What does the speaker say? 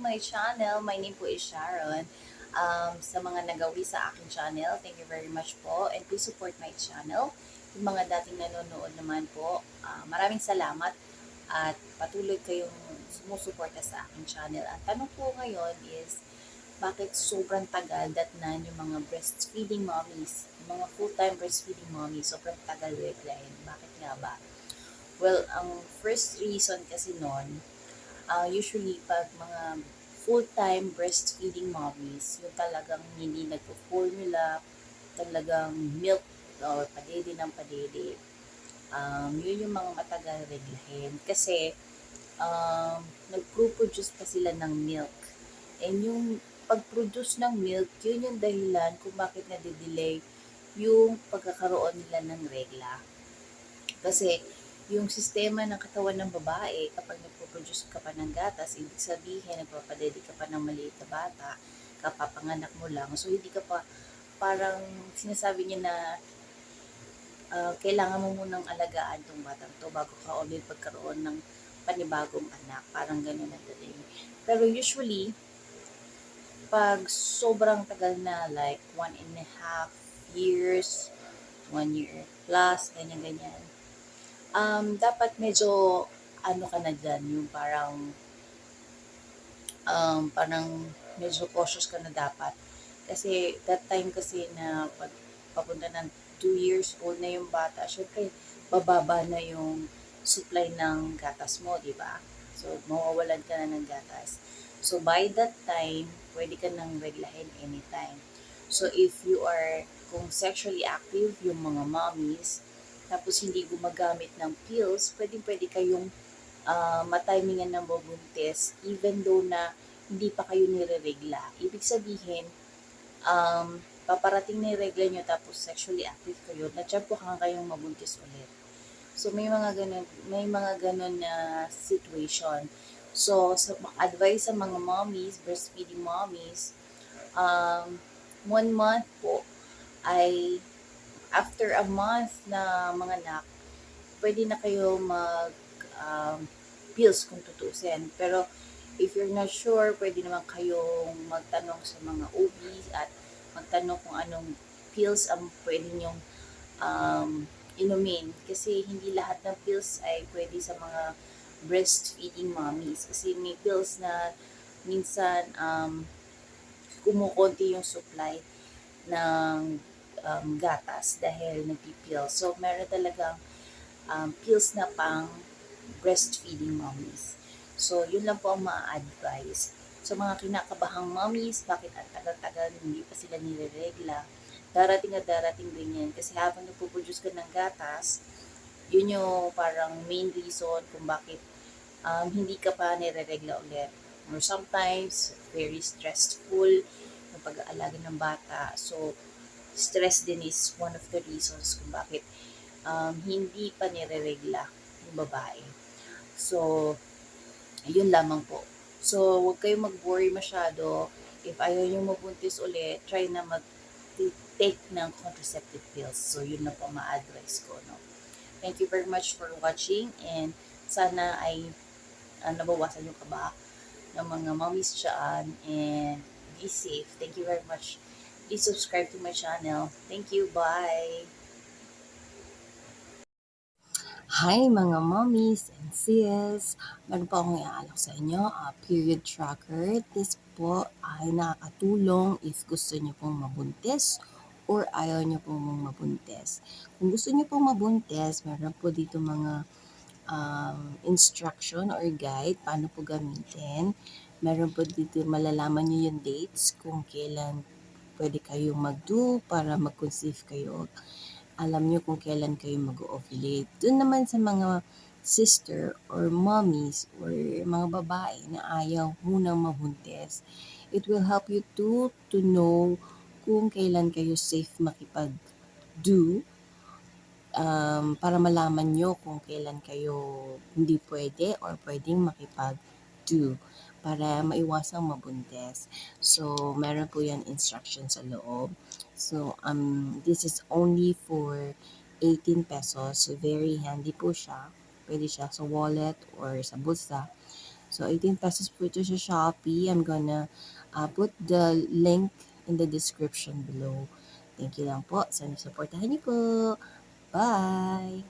my channel. My name po is Sharon. Um, sa mga nagawi sa aking channel, thank you very much po. And please support my channel. Yung mga dating nanonood naman po, ah, maraming salamat at patuloy kayong sumusuporta sa aking channel. Ang tanong po ngayon is, bakit sobrang tagal datnan yung mga breastfeeding mommies, yung mga full-time breastfeeding mommies, sobrang tagal reglahin. Bakit nga ba? Well, ang first reason kasi nun, uh, usually pag mga full-time breastfeeding mommies, yung talagang hindi nagpo-formula, talagang milk or padede ng padede, um, yun yung mga matagal reglahin. Kasi, um, nag-produce pa sila ng milk. And yung pag-produce ng milk, yun yung dahilan kung bakit nade-delay yung pagkakaroon nila ng regla. Kasi, yung sistema ng katawan ng babae, kapag nagpo-produce ka pa ng gatas, ibig sabihin, nagpapadede ka pa ng maliit na bata, kapapanganak mo lang. So, hindi ka pa, parang sinasabi niya na uh, kailangan mo munang alagaan tong batang to bago ka ulit pagkaroon ng panibagong anak. Parang ganun na dating. Pero usually, pag sobrang tagal na, like one and a half years, one year plus, ganyan-ganyan, um, dapat medyo ano ka na dyan, yung parang um, parang medyo cautious ka na dapat. Kasi that time kasi na pag papunta ng 2 years old na yung bata, syempre bababa na yung supply ng gatas mo, di ba? So, mawawalan ka na ng gatas. So, by that time, pwede ka nang reglahin anytime. So, if you are, kung sexually active, yung mga mommies, tapos hindi gumagamit ng pills, pwedeng pwede kayong uh, matimingan ng mabuntis even though na hindi pa kayo nireregla. Ibig sabihin, um, paparating na regla nyo tapos sexually active kayo, na-try po ka kayong mabuntis ulit. So, may mga ganun, may mga ganun na situation. So, so, advice sa mga mommies, breastfeeding mommies, um, one month po ay after a month na mga anak, pwede na kayo mag um, pills kung tutusin. Pero if you're not sure, pwede naman kayong magtanong sa mga OB at magtanong kung anong pills ang pwede nyong um, inumin. Kasi hindi lahat ng pills ay pwede sa mga breastfeeding mommies. Kasi may pills na minsan um, kumukonti yung supply ng um, gatas dahil nagpipil. So, meron talagang um, pills na pang breastfeeding mommies. So, yun lang po ang ma-advise. So, mga kinakabahang mommies, bakit ang tagal-tagal hindi pa sila nireregla? Darating at darating din yan. Kasi habang nagpo-produce ka ng gatas, yun yung parang main reason kung bakit um, hindi ka pa nireregla ulit. Or sometimes, very stressful yung pag-aalaga ng bata. So, stress din is one of the reasons kung bakit um, hindi pa nireregla yung babae. So, yun lamang po. So, huwag kayong mag-worry masyado. If ayaw nyo mabuntis ulit, try na mag-take ng contraceptive pills. So, yun na po ma-advise ko. No? Thank you very much for watching and sana ay uh, nabawasan yung kaba ng mga mommies and be safe. Thank you very much please subscribe to my channel. Thank you. Bye! Hi mga mommies and sis! Meron po akong iaalok sa inyo, uh, period tracker. This po ay nakakatulong if gusto niyo pong mabuntis or ayaw niyo pong mabuntis. Kung gusto niyo pong mabuntis, meron po dito mga um, instruction or guide paano po gamitin. Meron po dito malalaman niyo yung dates kung kailan pwede kayong mag-do para mag-conceive kayo. Alam nyo kung kailan kayo mag-ovulate. Doon naman sa mga sister or mommies or mga babae na ayaw munang mabuntis, it will help you to to know kung kailan kayo safe makipag-do um, para malaman nyo kung kailan kayo hindi pwede or pwedeng makipag-do para maiwasang mabundes. So, meron po yan instruction sa loob. So, um, this is only for 18 pesos. So, very handy po siya. Pwede siya sa wallet or sa bulsa. So, 18 pesos po ito sa Shopee. I'm gonna uh, put the link in the description below. Thank you lang po. Sana supportahan niyo po. Bye!